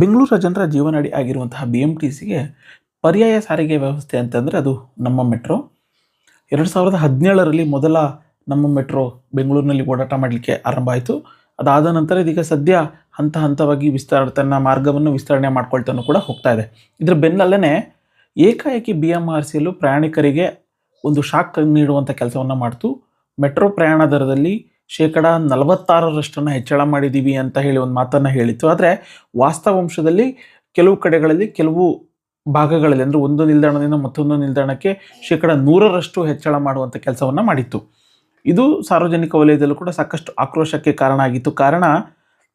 ಬೆಂಗಳೂರು ಜನರ ಜೀವನಾಡಿ ಆಗಿರುವಂತಹ ಬಿ ಎಂ ಟಿ ಸಿಗೆ ಪರ್ಯಾಯ ಸಾರಿಗೆ ವ್ಯವಸ್ಥೆ ಅಂತಂದರೆ ಅದು ನಮ್ಮ ಮೆಟ್ರೋ. ಎರಡು ಸಾವಿರದ ಹದಿನೇಳರಲ್ಲಿ ಮೊದಲ ನಮ್ಮ ಮೆಟ್ರೋ ಬೆಂಗಳೂರಿನಲ್ಲಿ ಓಡಾಟ ಮಾಡಲಿಕ್ಕೆ ಆರಂಭ ಆಯಿತು. ಅದಾದ ನಂತರ ಇದೀಗ ಸದ್ಯ ಹಂತ ಹಂತವಾಗಿ ವಿಸ್ತಾರ ತನ್ನ ಮಾರ್ಗವನ್ನು ವಿಸ್ತರಣೆ ಮಾಡ್ಕೊಳ್ತಾನು ಕೂಡ ಹೋಗ್ತಾ ಇದೆ. ಇದರ ಬೆನ್ನಲ್ಲೇ ಏಕಾಏಕಿ ಬಿ ಎಂ ಆರ್ ಸಿಯಲ್ಲೂ ಪ್ರಯಾಣಿಕರಿಗೆ ಒಂದು ಶಾಕ್ ನೀಡುವಂಥ ಕೆಲಸವನ್ನು ಮಾಡ್ತು. ಮೆಟ್ರೋ ಪ್ರಯಾಣ ದರದಲ್ಲಿ ಶೇಕಡ ನಲವತ್ತಾರರಷ್ಟನ್ನು ಹೆಚ್ಚಳ ಮಾಡಿದ್ದೀವಿ ಅಂತ ಹೇಳಿ ಒಂದು ಮಾತನ್ನು ಹೇಳಿತ್ತು. ಆದರೆ ವಾಸ್ತವಾಂಶದಲ್ಲಿ ಕೆಲವು ಕಡೆಗಳಲ್ಲಿ ಕೆಲವು ಭಾಗಗಳಲ್ಲಿ ಅಂದರೆ ಒಂದು ನಿಲ್ದಾಣದಿಂದ ಮತ್ತೊಂದು ನಿಲ್ದಾಣಕ್ಕೆ ಶೇಕಡ ನೂರರಷ್ಟು ಹೆಚ್ಚಳ ಮಾಡುವಂಥ ಕೆಲಸವನ್ನು ಮಾಡಿತ್ತು. ಇದು ಸಾರ್ವಜನಿಕ ವಲಯದಲ್ಲೂ ಕೂಡ ಸಾಕಷ್ಟು ಆಕ್ರೋಶಕ್ಕೆ ಕಾರಣ ಆಗಿತ್ತು. ಕಾರಣ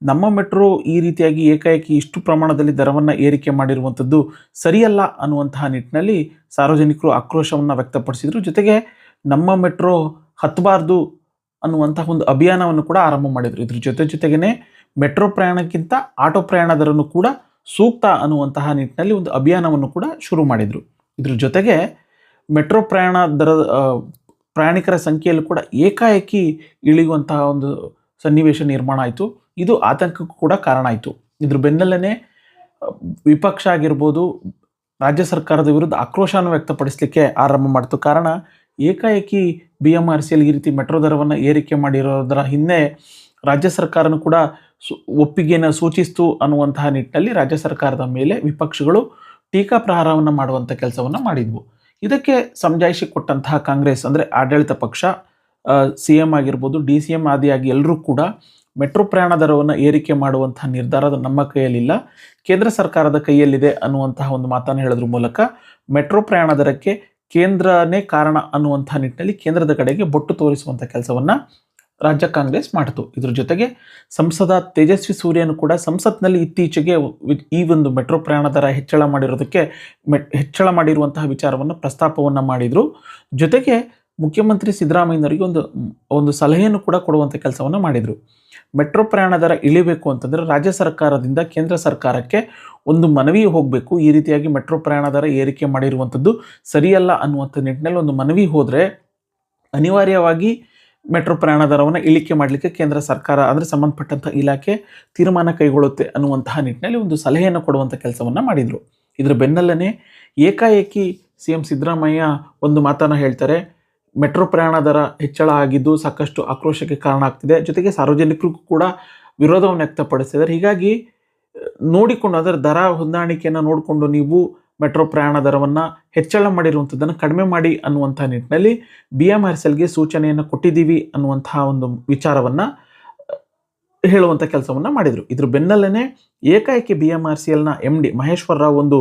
ನಮ್ಮ ಮೆಟ್ರೋ ಈ ರೀತಿಯಾಗಿ ಏಕಾಏಕಿ ಇಷ್ಟು ಪ್ರಮಾಣದಲ್ಲಿ ದರವನ್ನು ಏರಿಕೆ ಮಾಡಿರುವಂಥದ್ದು ಸರಿಯಲ್ಲ ಅನ್ನುವಂತಹ ನಿಟ್ಟಿನಲ್ಲಿ ಸಾರ್ವಜನಿಕರು ಆಕ್ರೋಶವನ್ನು ವ್ಯಕ್ತಪಡಿಸಿದರು. ಜೊತೆಗೆ ನಮ್ಮ ಮೆಟ್ರೋ ಹತ್ತಬಾರ್ದು ಅನ್ನುವಂತಹ ಒಂದು ಅಭಿಯಾನವನ್ನು ಕೂಡ ಆರಂಭ ಮಾಡಿದರು. ಇದ್ರ ಜೊತೆ ಜೊತೆಗೇನೆ ಮೆಟ್ರೋ ಪ್ರಯಾಣಕ್ಕಿಂತ ಆಟೋ ಪ್ರಯಾಣ ದರನು ಕೂಡ ಸೂಕ್ತ ಅನ್ನುವಂತಹ ನಿಟ್ಟಿನಲ್ಲಿ ಒಂದು ಅಭಿಯಾನವನ್ನು ಕೂಡ ಶುರು ಮಾಡಿದರು. ಇದ್ರ ಜೊತೆಗೆ ಮೆಟ್ರೋ ಪ್ರಯಾಣ ದರ ಪ್ರಯಾಣಿಕರ ಸಂಖ್ಯೆಯಲ್ಲೂ ಕೂಡ ಏಕಾಏಕಿ ಇಳಿಯುವಂತಹ ಒಂದು ಸನ್ನಿವೇಶ ನಿರ್ಮಾಣ ಆಯಿತು. ಇದು ಆತಂಕಕ್ಕೂ ಕೂಡ ಕಾರಣ ಆಯಿತು. ಇದ್ರ ಬೆನ್ನಲ್ಲೇ ವಿಪಕ್ಷ ಆಗಿರ್ಬೋದು, ರಾಜ್ಯ ಸರ್ಕಾರದ ವಿರುದ್ಧ ಆಕ್ರೋಶವನ್ನು ವ್ಯಕ್ತಪಡಿಸಲಿಕ್ಕೆ ಆರಂಭ ಮಾಡಿತು. ಕಾರಣ ಏಕಾಏಕಿ ಬಿ ಎಂ ಆರ್ ಸಿಯಲ್ಲಿ ಈ ರೀತಿ ಮೆಟ್ರೋ ದರವನ್ನು ಏರಿಕೆ ಮಾಡಿರೋದರ ಹಿಂದೆ ರಾಜ್ಯ ಸರ್ಕಾರನೂ ಕೂಡ ಸು, ಒಪ್ಪಿಗೆಯನ್ನು ಸೂಚಿಸ್ತು ಅನ್ನುವಂತಹ ನಿಟ್ಟಲ್ಲಿ ರಾಜ್ಯ ಸರ್ಕಾರದ ಮೇಲೆ ವಿಪಕ್ಷಗಳು ಟೀಕಾ ಪ್ರಹಾರವನ್ನು ಮಾಡುವಂಥ ಕೆಲಸವನ್ನು ಮಾಡಿದ್ವು. ಇದಕ್ಕೆ ಸಮಜಾಯಿಷಿ ಕೊಟ್ಟಂತಹ ಕಾಂಗ್ರೆಸ್ ಅಂದರೆ ಆಡಳಿತ ಪಕ್ಷ ಸಿ ಎಂ ಆಗಿರ್ಬೋದು, ಡಿ ಸಿ ಎಂ ಆದಿಯಾಗಿ ಎಲ್ಲರೂ ಕೂಡ ಮೆಟ್ರೋ ಪ್ರಯಾಣ ದರವನ್ನು ಏರಿಕೆ ಮಾಡುವಂತಹ ನಿರ್ಧಾರ ನಮ್ಮ ಕೈಯಲ್ಲಿಲ್ಲ. ಕೇಂದ್ರ ಸರ್ಕಾರದ ಕೈಯಲ್ಲಿದೆ ಅನ್ನುವಂತಹ ಒಂದು ಮಾತನ್ನು ಹೇಳೋದ್ರ ಮೂಲಕ ಮೆಟ್ರೋ ಪ್ರಯಾಣ ದರಕ್ಕೆ ಕೇಂದ್ರನೇ ಕಾರಣ ಅನ್ನುವಂಥ ನಿಟ್ಟಿನಲ್ಲಿ ಕೇಂದ್ರದ ಕಡೆಗೆ ಬೊಟ್ಟು ತೋರಿಸುವಂಥ ಕೆಲಸವನ್ನು ರಾಜ್ಯ ಕಾಂಗ್ರೆಸ್ ಮಾಡಿತು. ಇದ್ರ ಜೊತೆಗೆ ಸಂಸದ ತೇಜಸ್ವಿ ಸೂರ್ಯನು ಕೂಡ ಸಂಸತ್ನಲ್ಲಿ ಇತ್ತೀಚೆಗೆ ಈ ಒಂದು ಮೆಟ್ರೋ ಪ್ರಯಾಣ ದರ ಹೆಚ್ಚಳ ಮಾಡಿರೋದಕ್ಕೆ ಮೆಟ್, ಹೆಚ್ಚಳ ಮಾಡಿರುವಂತಹ ವಿಚಾರವನ್ನು ಪ್ರಸ್ತಾಪವನ್ನು ಮಾಡಿದರು. ಜೊತೆಗೆ ಮುಖ್ಯಮಂತ್ರಿ ಸಿದ್ದರಾಮಯ್ಯನವರಿಗೆ ಒಂದು ಒಂದು ಸಲಹೆಯನ್ನು ಕೂಡ ಕೊಡುವಂಥ ಕೆಲಸವನ್ನು ಮಾಡಿದರು. ಮೆಟ್ರೋ ಪ್ರಯಾಣ ದರ ಇಳಿಬೇಕು ಅಂತಂದರೆ ರಾಜ್ಯ ಸರ್ಕಾರದಿಂದ ಕೇಂದ್ರ ಸರ್ಕಾರಕ್ಕೆ ಒಂದು ಮನವಿ ಹೋಗಬೇಕು. ಈ ರೀತಿಯಾಗಿ ಮೆಟ್ರೋ ಪ್ರಯಾಣ ದರ ಏರಿಕೆ ಮಾಡಿರುವಂಥದ್ದು ಸರಿಯಲ್ಲ ಅನ್ನುವಂಥ ನಿಟ್ಟಿನಲ್ಲಿ ಒಂದು ಮನವಿ ಹೋದರೆ ಅನಿವಾರ್ಯವಾಗಿ ಮೆಟ್ರೋ ಪ್ರಯಾಣ ದರವನ್ನು ಇಳಿಕೆ ಮಾಡಲಿಕ್ಕೆ ಕೇಂದ್ರ ಸರ್ಕಾರ ಅಂದರೆ ಸಂಬಂಧಪಟ್ಟಂಥ ಇಲಾಖೆ ತೀರ್ಮಾನ ಕೈಗೊಳ್ಳುತ್ತೆ ಅನ್ನುವಂತಹ ನಿಟ್ಟಿನಲ್ಲಿ ಒಂದು ಸಲಹೆಯನ್ನು ಕೊಡುವಂಥ ಕೆಲಸವನ್ನು ಮಾಡಿದರು. ಇದರ ಬೆನ್ನಲ್ಲೇ ಏಕಾಏಕಿ ಸಿ ಎಂ ಸಿದ್ದರಾಮಯ್ಯ ಒಂದು ಮಾತನ್ನು ಹೇಳ್ತಾರೆ ಮೆಟ್ರೋ ಪ್ರಯಾಣ ದರ ಹೆಚ್ಚಳ ಆಗಿದ್ದು ಸಾಕಷ್ಟು ಆಕ್ರೋಶಕ್ಕೆ ಕಾರಣ ಆಗ್ತಿದೆ. ಜೊತೆಗೆ ಸಾರ್ವಜನಿಕರಿಗೂ ಕೂಡ ವಿರೋಧವನ್ನು ವ್ಯಕ್ತಪಡಿಸಿದ್ದಾರೆ. ಹೀಗಾಗಿ, ನೋಡಿಕೊಂಡು ಅದರ ದರ ಹೊಂದಾಣಿಕೆಯನ್ನು ನೋಡಿಕೊಂಡು ನೀವು ಮೆಟ್ರೋ ಪ್ರಯಾಣ ದರವನ್ನು ಹೆಚ್ಚಳ ಮಾಡಿರುವಂಥದ್ದನ್ನು ಕಡಿಮೆ ಮಾಡಿ ಅನ್ನುವಂಥ ನಿಟ್ಟಿನಲ್ಲಿ ಬಿ ಎಂ ಆರ್ ಎಲ್ಗೆ ಸೂಚನೆಯನ್ನು ಕೊಟ್ಟಿದ್ದೀವಿ ಅನ್ನುವಂತಹ ಒಂದು ವಿಚಾರವನ್ನು ಹೇಳುವಂಥ ಕೆಲಸವನ್ನು ಮಾಡಿದರು. ಇದ್ರ ಬೆನ್ನಲ್ಲೇ ಏಕಾಏಕಿ ಬಿ ಎಂ ಆರ್ ಸಿ ಎಲ್ನ ಎಂ ಡಿ ಮಹೇಶ್ವರ ರಾವ್ ಒಂದು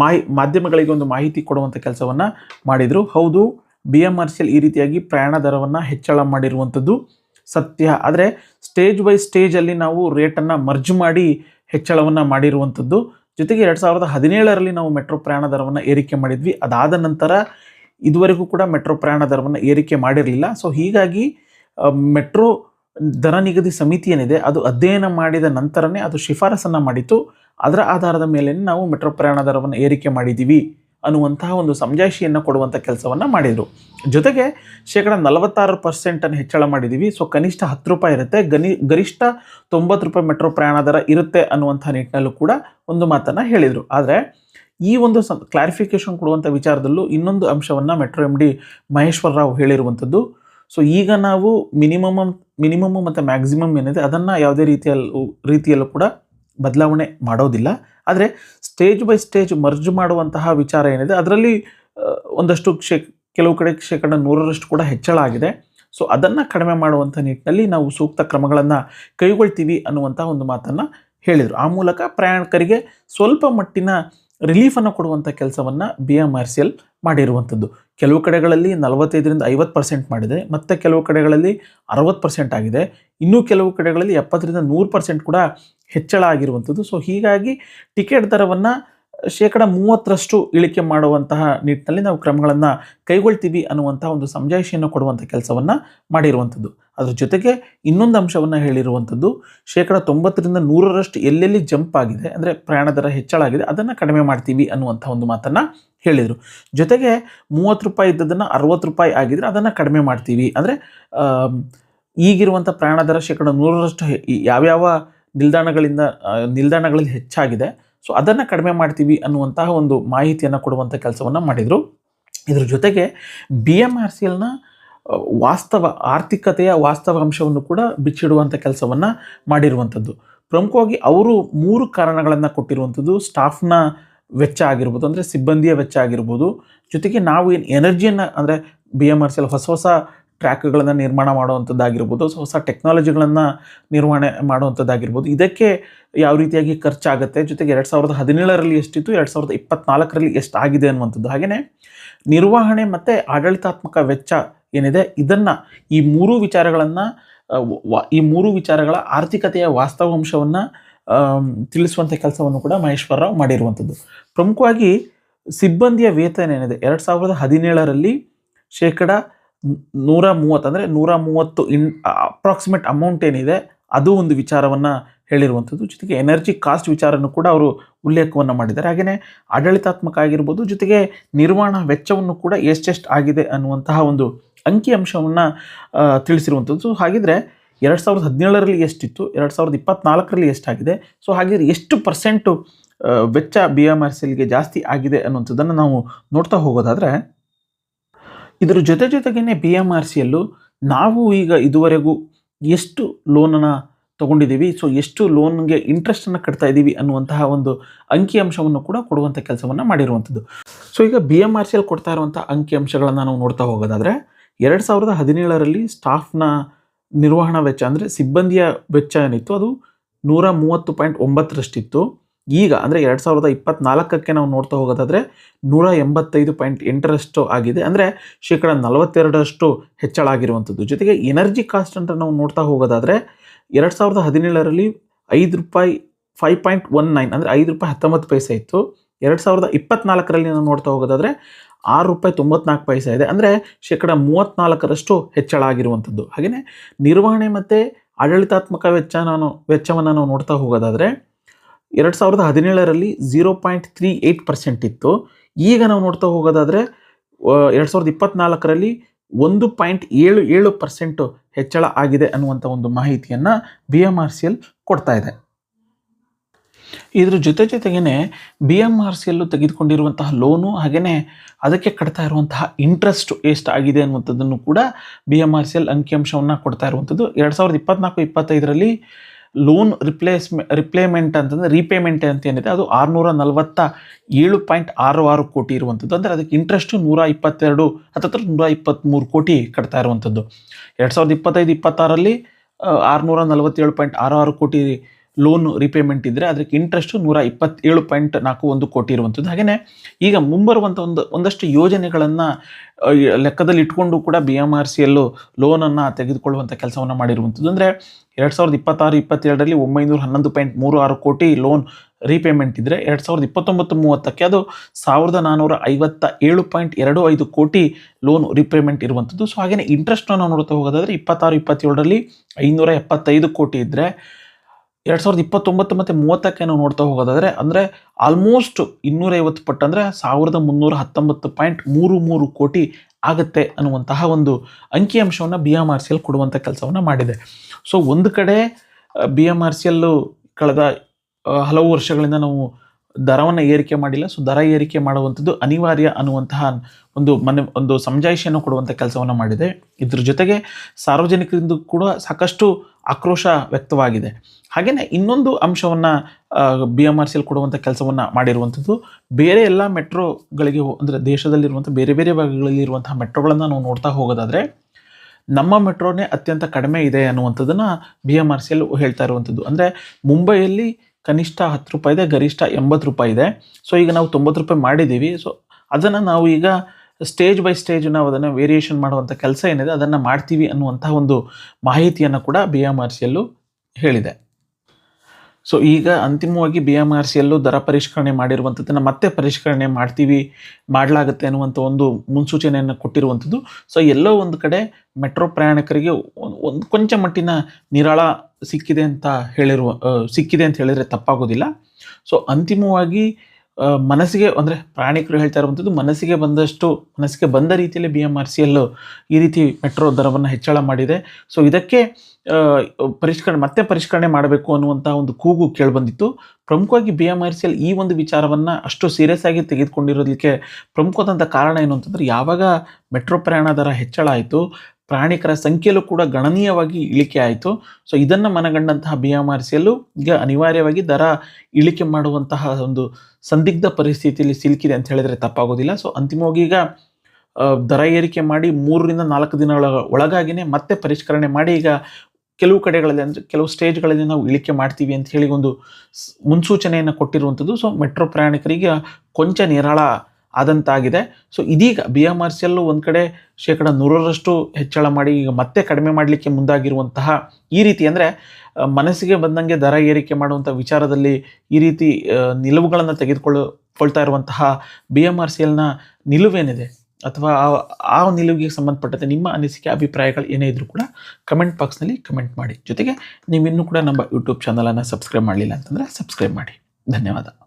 ಮಾಹಿ, ಮಾಧ್ಯಮಗಳಿಗೆ ಒಂದು ಮಾಹಿತಿ ಕೊಡುವಂಥ ಕೆಲಸವನ್ನು ಮಾಡಿದರು. ಹೌದು ಬಿ ಎಂ ಆರ್ ಸಿ ಈ ರೀತಿಯಾಗಿ ಪ್ರಯಾಣ ದರವನ್ನು ಹೆಚ್ಚಳ ಮಾಡಿರುವಂಥದ್ದು ಸತ್ಯ. ಆದರೆ ಸ್ಟೇಜ್ ಬೈ ಸ್ಟೇಜಲ್ಲಿ ನಾವು ರೇಟನ್ನು ಮರ್ಜ್ ಮಾಡಿ ಹೆಚ್ಚಳವನ್ನು ಮಾಡಿರುವಂಥದ್ದು. ಜೊತೆಗೆ ಎರಡು ಸಾವಿರದ ಹದಿನೇಳರಲ್ಲಿ ನಾವು ಮೆಟ್ರೋ ಪ್ರಯಾಣ ದರವನ್ನು ಏರಿಕೆ ಮಾಡಿದ್ವಿ. ಅದಾದ ನಂತರ ಇದುವರೆಗೂ ಕೂಡ ಮೆಟ್ರೋ ಪ್ರಯಾಣ ದರವನ್ನು ಏರಿಕೆ ಮಾಡಿರಲಿಲ್ಲ. ಸೊ ಹೀಗಾಗಿ ಮೆಟ್ರೋ ದರ ನಿಗದಿ ಸಮಿತಿ ಏನಿದೆ, ಅದು ಅಧ್ಯಯನ ಮಾಡಿದ ನಂತರನೇ ಅದು ಶಿಫಾರಸನ್ನು ಮಾಡಿತ್ತು. ಅದರ ಆಧಾರದ ಮೇಲೆ ನಾವು ಮೆಟ್ರೋ ಪ್ರಯಾಣ ದರವನ್ನು ಏರಿಕೆ ಮಾಡಿದ್ದೀವಿ ಅನ್ನುವಂತಹ ಒಂದು ಸಮಜಾಯಿಷಿಯನ್ನು ಕೊಡುವಂಥ ಕೆಲಸವನ್ನು ಮಾಡಿದರು. ಜೊತೆಗೆ ಶೇಕಡ ನಲವತ್ತಾರು ಪರ್ಸೆಂಟನ್ನು ಹೆಚ್ಚಳ ಮಾಡಿದ್ದೀವಿ ಸೊ ಕನಿಷ್ಠ ಹತ್ತು ರೂಪಾಯಿ ಇರುತ್ತೆ. ಗನಿ, ಗರಿಷ್ಠ ತೊಂಬತ್ತು ರೂಪಾಯಿ ಮೆಟ್ರೋ ಪ್ರಯಾಣ ದರ ಇರುತ್ತೆ ಅನ್ನುವಂಥ ನಿಟ್ಟಿನಲ್ಲೂ ಕೂಡ ಒಂದು ಮಾತನ್ನು ಹೇಳಿದರು. ಆದರೆ ಈ ಒಂದು ಸ ಕ್ಲಾರಿಫಿಕೇಶನ್ ಕೊಡುವಂಥ ವಿಚಾರದಲ್ಲೂ ಇನ್ನೊಂದು ಅಂಶವನ್ನು metro M D Maheshwar Rao ಹೇಳಿರುವಂಥದ್ದು. So ಈಗ ನಾವು ಮಿನಿಮಮ್ ಮಿನಿಮಮ್ ಮತ್ತು ಮ್ಯಾಕ್ಸಿಮಮ್ ಏನಿದೆ ಅದನ್ನು ಯಾವುದೇ ರೀತಿಯಲ್ಲೂ ರೀತಿಯಲ್ಲೂ ಕೂಡ ಬದಲಾವಣೆ ಮಾಡೋದಿಲ್ಲ. ಆದರೆ ಸ್ಟೇಜ್ ಬೈ ಸ್ಟೇಜ್ ಮರ್ಜ್ ಮಾಡುವಂತಹ ವಿಚಾರ ಏನಿದೆ, ಅದರಲ್ಲಿ ಒಂದಷ್ಟು ಶೇ, ಕೆಲವು ಕಡೆ ಶೇಕಡ ನೂರರಷ್ಟು ಕೂಡ ಹೆಚ್ಚಳ ಆಗಿದೆ. ಸೊ ಅದನ್ನು ಕಡಿಮೆ ಮಾಡುವಂಥ ನಿಟ್ಟಿನಲ್ಲಿ ನಾವು ಸೂಕ್ತ ಕ್ರಮಗಳನ್ನು ಕೈಗೊಳ್ತೀವಿ ಅನ್ನುವಂಥ ಒಂದು ಮಾತನ್ನು ಹೇಳಿದರು. ಆ ಮೂಲಕ ಪ್ರಯಾಣಿಕರಿಗೆ ಸ್ವಲ್ಪ ಮಟ್ಟಿನ ರಿಲೀಫನ್ನು ಕೊಡುವಂಥ ಕೆಲಸವನ್ನು B M R C L ಮಾಡಿರುವಂಥದ್ದು ಕೆಲವು ಕಡೆಗಳಲ್ಲಿ ನಲವತ್ತೈದರಿಂದ ಐವತ್ತು ಪರ್ಸೆಂಟ್ ಮಾಡಿದೆ, ಮತ್ತು ಕೆಲವು ಕಡೆಗಳಲ್ಲಿ ಅರವತ್ತು ಪರ್ಸೆಂಟ್ ಆಗಿದೆ. ಇನ್ನೂ ಕೆಲವು ಕಡೆಗಳಲ್ಲಿ ಎಪ್ಪತ್ತರಿಂದ ನೂರು ಪರ್ಸೆಂಟ್ ಕೂಡ ಹೆಚ್ಚಳ ಆಗಿರುವಂಥದ್ದು. ಸೊ ಹೀಗಾಗಿ ಟಿಕೆಟ್ ದರವನ್ನು ಶೇಕಡ ಮೂವತ್ತರಷ್ಟು ಇಳಿಕೆ ಮಾಡುವಂತಹ ನಿಟ್ಟಿನಲ್ಲಿ ನಾವು ಕ್ರಮಗಳನ್ನು ಕೈಗೊಳ್ತೀವಿ ಅನ್ನುವಂತಹ ಒಂದು ಸಂಜಾಯಿಷಿಯನ್ನು ಕೊಡುವಂಥ ಕೆಲಸವನ್ನು ಮಾಡಿರುವಂಥದ್ದು. ಅದರ ಜೊತೆಗೆ ಇನ್ನೊಂದು ಅಂಶವನ್ನು ಹೇಳಿರುವಂಥದ್ದು, ಶೇಕಡ ತೊಂಬತ್ತರಿಂದ ನೂರರಷ್ಟು ಎಲ್ಲೆಲ್ಲಿ ಜಂಪ್ ಆಗಿದೆ, ಅಂದರೆ ಪ್ರಯಾಣ ದರ ಹೆಚ್ಚಳ ಆಗಿದೆ, ಅದನ್ನು ಕಡಿಮೆ ಮಾಡ್ತೀವಿ ಅನ್ನುವಂಥ ಒಂದು ಮಾತನ್ನು ಹೇಳಿದರು. ಜೊತೆಗೆ ಮೂವತ್ತು ರೂಪಾಯಿ ಇದ್ದದನ್ನು ಅರವತ್ತು ರೂಪಾಯಿ ಆಗಿದ್ರೆ ಅದನ್ನು ಕಡಿಮೆ ಮಾಡ್ತೀವಿ. ಅಂದರೆ ಈಗಿರುವಂಥ ಪ್ರಯಾಣ ದರ ಶೇಕಡ ನೂರರಷ್ಟು ಯಾವ್ಯಾವ ನಿಲ್ದಾಣಗಳಿಂದ ನಿಲ್ದಾಣಗಳಲ್ಲಿ ಹೆಚ್ಚಾಗಿದೆ. ಸೊ ಅದನ್ನು ಕಡಿಮೆ ಮಾಡ್ತೀವಿ ಅನ್ನುವಂತಹ ಒಂದು ಮಾಹಿತಿಯನ್ನು ಕೊಡುವಂಥ ಕೆಲಸವನ್ನು ಮಾಡಿದರು. ಇದ್ರ ಜೊತೆಗೆ ಬಿ ಎಂ ಆರ್ ಸಿ ಎಲ್ನ ವಾಸ್ತವ, ಆರ್ಥಿಕತೆಯ ವಾಸ್ತವ ಅಂಶವನ್ನು ಕೂಡ ಬಿಚ್ಚಿಡುವಂಥ ಕೆಲಸವನ್ನು ಮಾಡಿರುವಂಥದ್ದು ಪ್ರಮುಖವಾಗಿ ಅವರು ಮೂರು ಕಾರಣಗಳನ್ನು ಕೊಟ್ಟಿರುವಂಥದ್ದು ಸ್ಟಾಫ್ನ ವೆಚ್ಚ ಆಗಿರ್ಬೋದು, ಅಂದರೆ ಸಿಬ್ಬಂದಿಯ ವೆಚ್ಚ ಆಗಿರ್ಬೋದು. ಜೊತೆಗೆ ನಾವು ಏನು, ಎನರ್ಜಿಯನ್ನು, ಅಂದರೆ B M R C L ಹೊಸ ಹೊಸ ಟ್ರ್ಯಾಕ್ಗಳನ್ನು ನಿರ್ಮಾಣ ಮಾಡುವಂಥದ್ದಾಗಿರ್ಬೋದು ಸೊ ಹೊಸ ಟೆಕ್ನಾಲಜಿಗಳನ್ನು ನಿರ್ವಹಣೆ ಮಾಡುವಂಥದ್ದಾಗಿರ್ಬೋದು. ಇದಕ್ಕೆ ಯಾವ ರೀತಿಯಾಗಿ ಖರ್ಚಾಗುತ್ತೆ? ಜೊತೆಗೆ ಎರಡು ಸಾವಿರದ ಹದಿನೇಳರಲ್ಲಿ ಎಷ್ಟಿತ್ತು, ಎರಡು ಸಾವಿರದ ಇಪ್ಪತ್ನಾಲ್ಕರಲ್ಲಿ ಎಷ್ಟಾಗಿದೆ ಅನ್ನುವಂಥದ್ದು. ಹಾಗೆಯೇ ನಿರ್ವಹಣೆ ಮತ್ತು ಆಡಳಿತಾತ್ಮಕ ವೆಚ್ಚ ಏನಿದೆ, ಇದನ್ನು ಈ ಮೂರು ವಿಚಾರಗಳನ್ನು ಈ ಮೂರು ವಿಚಾರಗಳ ಆರ್ಥಿಕತೆಯ ವಾಸ್ತವಾಂಶವನ್ನು ತಿಳಿಸುವಂಥ ಕೆಲಸವನ್ನು ಕೂಡ ಮಹೇಶ್ವರ ರಾವ್ ಮಾಡಿರುವಂಥದ್ದು. ಪ್ರಮುಖವಾಗಿ ಸಿಬ್ಬಂದಿಯ ವೇತನ ಏನಿದೆ, ಎರಡು ಸಾವಿರದ ಹದಿನೇಳರಲ್ಲಿ ಶೇಕಡ ನೂರ ಮೂವತ್ತು ಅಂದರೆ ನೂರ ಮೂವತ್ತು ಇನ್ ಅಪ್ರಾಕ್ಸಿಮೇಟ್ ಅಮೌಂಟ್ ಏನಿದೆ, ಅದು ಒಂದು ವಿಚಾರವನ್ನು ಹೇಳಿರುವಂಥದ್ದು. ಜೊತೆಗೆ ಎನರ್ಜಿ ಕಾಸ್ಟ್ ವಿಚಾರನೂ ಕೂಡ ಅವರು ಉಲ್ಲೇಖವನ್ನು ಮಾಡಿದ್ದಾರೆ. ಹಾಗೆಯೇ ಆಡಳಿತಾತ್ಮಕ ಆಗಿರ್ಬೋದು, ಜೊತೆಗೆ ನಿರ್ವಹಣಾ ವೆಚ್ಚವನ್ನು ಕೂಡ ಎಷ್ಟೆಷ್ಟು ಆಗಿದೆ ಅನ್ನುವಂತಹ ಒಂದು ಅಂಕಿಅಂಶವನ್ನು ತಿಳಿಸಿರುವಂಥದ್ದು. ಹಾಗಿದ್ರೆ ಎರಡು ಸಾವಿರದ ಹದಿನೇಳರಲ್ಲಿ ಎಷ್ಟಿತ್ತು, ಎರಡು ಸಾವಿರದ ಇಪ್ಪತ್ನಾಲ್ಕರಲ್ಲಿ ಎಷ್ಟಾಗಿದೆ ಸೊ ಹಾಗಿದ್ರೆ ಎಷ್ಟು ಪರ್ಸೆಂಟು ವೆಚ್ಚ ಬಿ ಎಂ ಆರ್ ಸಿಲ್ಗೆ ಜಾಸ್ತಿ ಆಗಿದೆ ಅನ್ನುವಂಥದ್ದನ್ನು ನಾವು ನೋಡ್ತಾ ಹೋಗೋದಾದರೆ ಇದರ ಜೊತೆ ಜೊತೆಗೇ ಬಿ ಎಂ ಆರ್ ಸಿಯಲ್ಲೂ ನಾವು ಈಗ ಇದುವರೆಗೂ ಎಷ್ಟು ಲೋನನ್ನು ತೊಗೊಂಡಿದ್ದೀವಿ ಸೊ ಎಷ್ಟು ಲೋನ್ಗೆ ಇಂಟ್ರೆಸ್ಟನ್ನು ಕಟ್ತಾ ಇದ್ದೀವಿ ಅನ್ನುವಂತಹ ಒಂದು ಅಂಕಿಅಂಶವನ್ನು ಕೂಡ ಕೊಡುವಂಥ ಕೆಲಸವನ್ನು ಮಾಡಿರುವಂಥದ್ದು. ಸೊ ಈಗ ಬಿ ಎಂ ಆರ್ ಸಿಯಲ್ಲಿ ಕೊಡ್ತಾ ಇರುವಂಥ ಅಂಕಿಅಂಶಗಳನ್ನು ನಾವು ನೋಡ್ತಾ ಹೋಗೋದಾದರೆ, ಎರಡು ಸಾವಿರದ ಹದಿನೇಳರಲ್ಲಿ ಸ್ಟಾಫ್ನ ನಿರ್ವಹಣಾ ವೆಚ್ಚ ಅಂದರೆ ಸಿಬ್ಬಂದಿಯ ವೆಚ್ಚ ಏನಿತ್ತು, ಅದು ನೂರ ಮೂವತ್ತು ಪಾಯಿಂಟ್ ಒಂಬತ್ತರಷ್ಟಿತ್ತು. ಈಗ ಅಂದರೆ ಎರಡು ಸಾವಿರದ ಇಪ್ಪತ್ನಾಲ್ಕಕ್ಕೆ ನಾವು ನೋಡ್ತಾ ಹೋಗೋದಾದರೆ ನೂರ ಎಂಬತ್ತೈದು ಪಾಯಿಂಟ್ ಎಂಟರಷ್ಟು ಆಗಿದೆ. ಅಂದರೆ ಶೇಕಡ ನಲವತ್ತೆರಡರಷ್ಟು ಹೆಚ್ಚಳ ಆಗಿರುವಂಥದ್ದು ಜೊತೆಗೆ ಎನರ್ಜಿ ಕಾಸ್ಟ್ ಅಂತ ನಾವು ನೋಡ್ತಾ ಹೋಗೋದಾದರೆ ಎರಡು ಸಾವಿರದ ಹದಿನೇಳರಲ್ಲಿ ಐದು ರೂಪಾಯಿ ಫೈವ್ ಪಾಯಿಂಟ್ ಒನ್ ನೈನ್ ಅಂದರೆ ಐದು ರೂಪಾಯಿ ಹತ್ತೊಂಬತ್ತು ಪೈಸೆ ಇತ್ತು. ಎರಡು ಸಾವಿರದ ಇಪ್ಪತ್ನಾಲ್ಕರಲ್ಲಿ ನಾವು ನೋಡ್ತಾ ಹೋಗೋದಾದರೆ ಆರು ರೂಪಾಯಿ ತೊಂಬತ್ನಾಲ್ಕು ಪೈಸೆ ಇದೆ. ಅಂದರೆ ಶೇಕಡ ಮೂವತ್ತ್ನಾಲ್ಕರಷ್ಟು ಹೆಚ್ಚಳ ಆಗಿರುವಂಥದ್ದು ಹಾಗೆಯೇ ನಿರ್ವಹಣೆ ಮತ್ತು ಆಡಳಿತಾತ್ಮಕ ವೆಚ್ಚ ನಾನು ವೆಚ್ಚವನ್ನು ನಾವು ನೋಡ್ತಾ ಹೋಗೋದಾದರೆ ಎರಡು ಸಾವಿರದ ಹದಿನೇಳರಲ್ಲಿ zero point three eight percent ಇತ್ತು. ಈಗ ನಾವು ನೋಡ್ತಾ ಹೋಗೋದಾದರೆ ಎರಡು ಸಾವಿರದ ಇಪ್ಪತ್ತ್ನಾಲ್ಕರಲ್ಲಿ ಒಂದು ಪಾಯಿಂಟ್ ಏಳು ಏಳು ಪರ್ಸೆಂಟು ಹೆಚ್ಚಳ ಆಗಿದೆ ಅನ್ನುವಂಥ ಒಂದು ಮಾಹಿತಿಯನ್ನು B M R C L ಕೊಡ್ತಾ ಇದೆ. ಇದ್ರ ಜೊತೆ ಜೊತೆಗೇ ಬಿ ಎಂ ಆರ್ ಸಿ ಎಲ್ಲು ತೆಗೆದುಕೊಂಡಿರುವಂತಹ ಲೋನು ಹಾಗೆಯೇ ಅದಕ್ಕೆ ಕಟ್ತಾ ಇರುವಂತಹ ಇಂಟ್ರೆಸ್ಟ್ ಎಷ್ಟು ಆಗಿದೆ ಅನ್ನುವಂಥದ್ದನ್ನು ಕೂಡ B M R C L ಅಂಕಿಅಂಶವನ್ನು ಕೊಡ್ತಾ ಇರುವಂಥದ್ದು. ಎರಡು ಸಾವಿರದ ಇಪ್ಪತ್ನಾಲ್ಕು, ಇಪ್ಪತ್ತೈದರಲ್ಲಿ ಲೋನ್ ರಿಪ್ಲೇಸ್ಮೆ ರಿಪ್ಲೇಮೆಂಟ್ ಅಂತಂದರೆ ರೀಪೇಮೆಂಟ್ ಅಂತ ಏನಿದೆ, ಅದು ಆರುನೂರ ನಲವತ್ತ ಏಳು ಪಾಯಿಂಟ್ ಆರು ಆರು ಕೋಟಿ ಇರುವಂಥದ್ದು. ಅಂದರೆ ಅದಕ್ಕೆ ಇಂಟ್ರೆಸ್ಟು ನೂರ ಇಪ್ಪತ್ತೆರಡು, ಹತ್ತತ್ರ ನೂರ ಇಪ್ಪತ್ತ್ಮೂರು ಕೋಟಿ ಕಟ್ತಾ ಇರುವಂಥದ್ದು. ಎರಡು ಸಾವಿರದ ಇಪ್ಪತ್ತೈದು, ಇಪ್ಪತ್ತಾರಲ್ಲಿ ಆರುನೂರ ನಲವತ್ತೇಳು ಪಾಯಿಂಟ್ ಆರು ಆರು ಕೋಟಿ ಲೋನ್ ರಿಪೇಮೆಂಟ್ ಇದ್ದರೆ ಅದಕ್ಕೆ ಇಂಟ್ರೆಸ್ಟು ನೂರ ಇಪ್ಪತ್ತೇಳು ಪಾಯಿಂಟ್ ನಾಲ್ಕು ಒಂದು ಕೋಟಿ ಇರುವಂಥದ್ದು. ಹಾಗೆಯೇ ಈಗ ಮುಂಬರುವಂಥ ಒಂದು, ಒಂದಷ್ಟು ಯೋಜನೆಗಳನ್ನು ಲೆಕ್ಕದಲ್ಲಿ ಇಟ್ಕೊಂಡು ಕೂಡ ಬಿ ಎಂ ಆರ್ ಸಿ ಎಲ್ಲು ಲೋನನ್ನು ತೆಗೆದುಕೊಳ್ಳುವಂಥ ಕೆಲಸವನ್ನು ಮಾಡಿರುವಂಥದ್ದು. ಅಂದರೆ ಎರಡು ಸಾವಿರದ ಇಪ್ಪತ್ತಾರು ಇಪ್ಪತ್ತೆರಡರಲ್ಲಿ ಒಂಬೈನೂರ ಹನ್ನೊಂದು ಪಾಯಿಂಟ್ ಮೂರು ಆರು ಕೋಟಿ ಲೋನ್ ರೀಪೇಮೆಂಟ್ ಇದ್ದರೆ ಎರಡು ಸಾವಿರದ ಇಪ್ಪತ್ತೊಂಬತ್ತು, ಮೂವತ್ತಕ್ಕೆ ಅದು ಸಾವಿರದ ನಾನ್ನೂರ ಐವತ್ತ ಏಳು ಪಾಯಿಂಟ್ ಎರಡು ಐದು ಕೋಟಿ ಲೋನ್ ರೀಪೇಮೆಂಟ್ ಇರುವಂಥದ್ದು. ಸೊ ಹಾಗೆಯೇ ಇಂಟ್ರೆಸ್ಟನ್ನು ನೋಡ್ತಾ ಹೋಗೋದಾದರೆ ಇಪ್ಪತ್ತಾರು, ಇಪ್ಪತ್ತೇಳರಲ್ಲಿ ಐನೂರ ಎಪ್ಪತ್ತೈದು ಕೋಟಿ ಇದ್ದರೆ ಎರಡು ಸಾವಿರದ ಇಪ್ಪತ್ತೊಂಬತ್ತು ಮತ್ತು ಮೂವತ್ತಕ್ಕೆ ನಾವು ನೋಡ್ತಾ ಹೋಗೋದಾದರೆ, ಅಂದರೆ ಆಲ್ಮೋಸ್ಟ್ ಇನ್ನೂರೈವತ್ತು ಪಟ್ಟು ಅಂದರೆ ಸಾವಿರದ ಮುನ್ನೂರ ಹತ್ತೊಂಬತ್ತು ಪಾಯಿಂಟ್ ಮೂರು ಮೂರು ಕೋಟಿ ಆಗುತ್ತೆ ಅನ್ನುವಂತಹ ಒಂದು ಅಂಕಿಅಂಶವನ್ನು B M R C L ಕೊಡುವಂಥ ಕೆಲಸವನ್ನು ಮಾಡಿದೆ. ಸೊ ಒಂದು ಕಡೆ ಬಿ ಎಂ ಆರ್ ಸಿ ಎಲ್ಲು ಕಳೆದ ಹಲವು ವರ್ಷಗಳಿಂದ ನಾವು ದರವನ್ನು ಏರಿಕೆ ಮಾಡಿಲ್ಲ. ಸೊ ದರ ಏರಿಕೆ ಮಾಡುವಂಥದ್ದು ಅನಿವಾರ್ಯ ಅನ್ನುವಂತಹ ಒಂದು ಮನೆ, ಒಂದು ಸಮಜಾಯಿಷಿಯನ್ನು ಕೊಡುವಂಥ ಕೆಲಸವನ್ನು ಮಾಡಿದೆ. ಇದ್ರ ಜೊತೆಗೆ ಸಾರ್ವಜನಿಕರಿಂದ ಕೂಡ ಸಾಕಷ್ಟು ಆಕ್ರೋಶ ವ್ಯಕ್ತವಾಗಿದೆ. ಹಾಗೆಯೇ ಇನ್ನೊಂದು ಅಂಶವನ್ನು B M R C L ಕೊಡುವಂಥ ಕೆಲಸವನ್ನು ಮಾಡಿರುವಂಥದ್ದು, ಬೇರೆ ಎಲ್ಲ ಮೆಟ್ರೋಗಳಿಗೆ ಅಂದರೆ ದೇಶದಲ್ಲಿರುವಂಥ, ಬೇರೆ ಬೇರೆ ಭಾಗಗಳಲ್ಲಿ ಇರುವಂತಹ ಮೆಟ್ರೋಗಳನ್ನು ನಾವು ನೋಡ್ತಾ ಹೋಗೋದಾದರೆ, ನಮ್ಮ ಮೆಟ್ರೋನೇ ಅತ್ಯಂತ ಕಡಿಮೆ ಇದೆ ಅನ್ನುವಂಥದ್ದನ್ನು ಬಿ ಎಂ ಆರ್ ಸಿಯಲ್ಲಿ ಹೇಳ್ತಾ ಇರುವಂಥದ್ದು. ಅಂದರೆ ಮುಂಬೈಯಲ್ಲಿ ಕನಿಷ್ಠ ಹತ್ತು ರೂಪಾಯಿ ಇದೆ, ಗರಿಷ್ಠ ಎಂಬತ್ತು ರೂಪಾಯಿ ಇದೆ. ಸೊ ಈಗ ನಾವು ತೊಂಬತ್ತು ರೂಪಾಯಿ ಮಾಡಿದ್ದೀವಿ. ಸೊ ಅದನ್ನು ನಾವು ಈಗ ಸ್ಟೇಜ್ ಬೈ ಸ್ಟೇಜ್ ನಾವು ಅದನ್ನು ವೇರಿಯೇಷನ್ ಮಾಡುವಂಥ ಕೆಲಸ ಏನಿದೆ, ಅದನ್ನು ಮಾಡ್ತೀವಿ ಅನ್ನುವಂಥ ಒಂದು ಮಾಹಿತಿಯನ್ನು ಕೂಡ ಬಿ ಎಂ ಆರ್ ಹೇಳಿದೆ. ಸೊ ಈಗ ಅಂತಿಮವಾಗಿ ಬಿ ಎಂ ಆರ್ ಸಿಯಲ್ಲೂ ದರ ಪರಿಷ್ಕರಣೆ ಮಾಡಿರುವಂಥದ್ದನ್ನು ಮತ್ತೆ ಪರಿಷ್ಕರಣೆ ಮಾಡ್ತೀವಿ, ಮಾಡಲಾಗುತ್ತೆ ಅನ್ನುವಂಥ ಒಂದು ಮುನ್ಸೂಚನೆಯನ್ನು ಕೊಟ್ಟಿರುವಂಥದ್ದು. ಸೊ ಎಲ್ಲೋ ಒಂದು ಕಡೆ ಮೆಟ್ರೋ ಪ್ರಯಾಣಿಕರಿಗೆ ಒಂದು ಕೊಂಚ ಮಟ್ಟಿನ ನಿರಾಳ ಸಿಕ್ಕಿದೆ ಅಂತ ಹೇಳಿರುವ ಸಿಕ್ಕಿದೆ ಅಂತ ಹೇಳಿದರೆ ತಪ್ಪಾಗೋದಿಲ್ಲ. ಸೊ ಅಂತಿಮವಾಗಿ ಮನಸ್ಸಿಗೆ ಅಂದರೆ ಪ್ರಯಾಣಿಕರು ಹೇಳ್ತಾ ಇರುವಂಥದ್ದು ಮನಸ್ಸಿಗೆ ಬಂದಷ್ಟು, ಮನಸ್ಸಿಗೆ ಬಂದ ರೀತಿಯಲ್ಲಿ ಬಿ ಎಂ ಆರ್ ಸಿ ಎಲ್ಲು ಈ ರೀತಿ ಮೆಟ್ರೋ ದರವನ್ನು ಹೆಚ್ಚಳ ಮಾಡಿದೆ. ಸೊ ಇದಕ್ಕೆ ಪರಿಷ್ಕರಣೆ, ಮತ್ತೆ ಪರಿಷ್ಕರಣೆ ಮಾಡಬೇಕು ಅನ್ನುವಂಥ ಒಂದು ಕೂಗು ಕೇಳಿಬಂದಿತ್ತು. ಪ್ರಮುಖವಾಗಿ B M R C L ಈ ಒಂದು ವಿಚಾರವನ್ನು ಅಷ್ಟು ಸೀರಿಯಸ್ ಆಗಿ ತೆಗೆದುಕೊಂಡಿರೋದಕ್ಕೆ ಪ್ರಮುಖವಾದಂಥ ಕಾರಣ ಏನು ಅಂತಂದರೆ, ಯಾವಾಗ ಮೆಟ್ರೋ ಪ್ರಯಾಣ ದರ ಹೆಚ್ಚಳ ಆಯಿತು ಪ್ರಯಾಣಿಕರ ಸಂಖ್ಯೆಯಲ್ಲೂ ಕೂಡ ಗಣನೀಯವಾಗಿ ಇಳಿಕೆ ಆಯಿತು. ಸೊ ಇದನ್ನು ಮನಗಂಡಂತಹ ಬಿ ಎಂ ಆರ್ ಸಿಯಲ್ಲು ಈಗ ಅನಿವಾರ್ಯವಾಗಿ ದರ ಇಳಿಕೆ ಮಾಡುವಂತಹ ಒಂದು ಸಂದಿಗ್ಧ ಪರಿಸ್ಥಿತಿಯಲ್ಲಿ ಸಿಲುಕಿದೆ ಅಂತ ಹೇಳಿದರೆ ತಪ್ಪಾಗೋದಿಲ್ಲ. ಸೊ ಅಂತಿಮವಾಗಿ ಈಗ ದರ ಏರಿಕೆ ಮಾಡಿ ಮೂರರಿಂದ ನಾಲ್ಕು ದಿನಗಳ ಒಳಗಾಗಿನೇ ಮತ್ತೆ ಪರಿಷ್ಕರಣೆ ಮಾಡಿ ಈಗ ಕೆಲವು ಕಡೆಗಳಲ್ಲಿ ಅಂದರೆ ಕೆಲವು ಸ್ಟೇಜ್ಗಳಲ್ಲಿ ನಾವು ಇಳಿಕೆ ಮಾಡ್ತೀವಿ ಅಂತ ಹೇಳಿ ಒಂದು ಮುನ್ಸೂಚನೆಯನ್ನು ಕೊಟ್ಟಿರುವಂಥದ್ದು ಸೊ ಮೆಟ್ರೋ ಪ್ರಯಾಣಿಕರಿಗೆ ಕೊಂಚ ನಿರಾಳ ಆದಂತಾಗಿದೆ. ಸೊ ಇದೀಗ ಬಿ ಎಂ ಆರ್ ಸಿ ಎಲ್ಲೂ ಒಂದು ಕಡೆ ಶೇಕಡ ನೂರರಷ್ಟು ಹೆಚ್ಚಳ ಮಾಡಿ ಈಗ ಮತ್ತೆ ಕಡಿಮೆ ಮಾಡಲಿಕ್ಕೆ ಮುಂದಾಗಿರುವಂತಹ ಈ ರೀತಿ ಅಂದರೆ ಮನಸ್ಸಿಗೆ ಬಂದಂಗೆ ದರ ಏರಿಕೆ ಮಾಡುವಂಥ ವಿಚಾರದಲ್ಲಿ ಈ ರೀತಿ ನಿಲುವುಗಳನ್ನು ತೆಗೆದುಕೊಳ್ಳು ಕೊಳ್ತಾ ಇರುವಂತಹ ಬಿ ಎಂ ಆರ್ ಸಿ ಎಲ್ನ ನಿಲುವೇನಿದೆ? ಅಥವಾ ಆ- ಆ ನಿಲುವಿಗೆ ಸಂಬಂಧಪಟ್ಟಂತೆ ನಿಮ್ಮ ಅನಿಸಿಕೆ, ಅಭಿಪ್ರಾಯಗಳು ಏನೇ ಇದ್ರೂ ಕೂಡ ಕಮೆಂಟ್ ಬಾಕ್ಸ್ನಲ್ಲಿ ಕಮೆಂಟ್ ಮಾಡಿ. ಜೊತೆಗೆ ನೀವು ಇನ್ನೂ ಕೂಡ ನಮ್ಮ ಯೂಟ್ಯೂಬ್ ಚಾನಲನ್ನು ಸಬ್ಸ್ಕ್ರೈಬ್ ಮಾಡಲಿಲ್ಲ ಅಂತಂದರೆ ಸಬ್ಸ್ಕ್ರೈಬ್ ಮಾಡಿ. ಧನ್ಯವಾದ.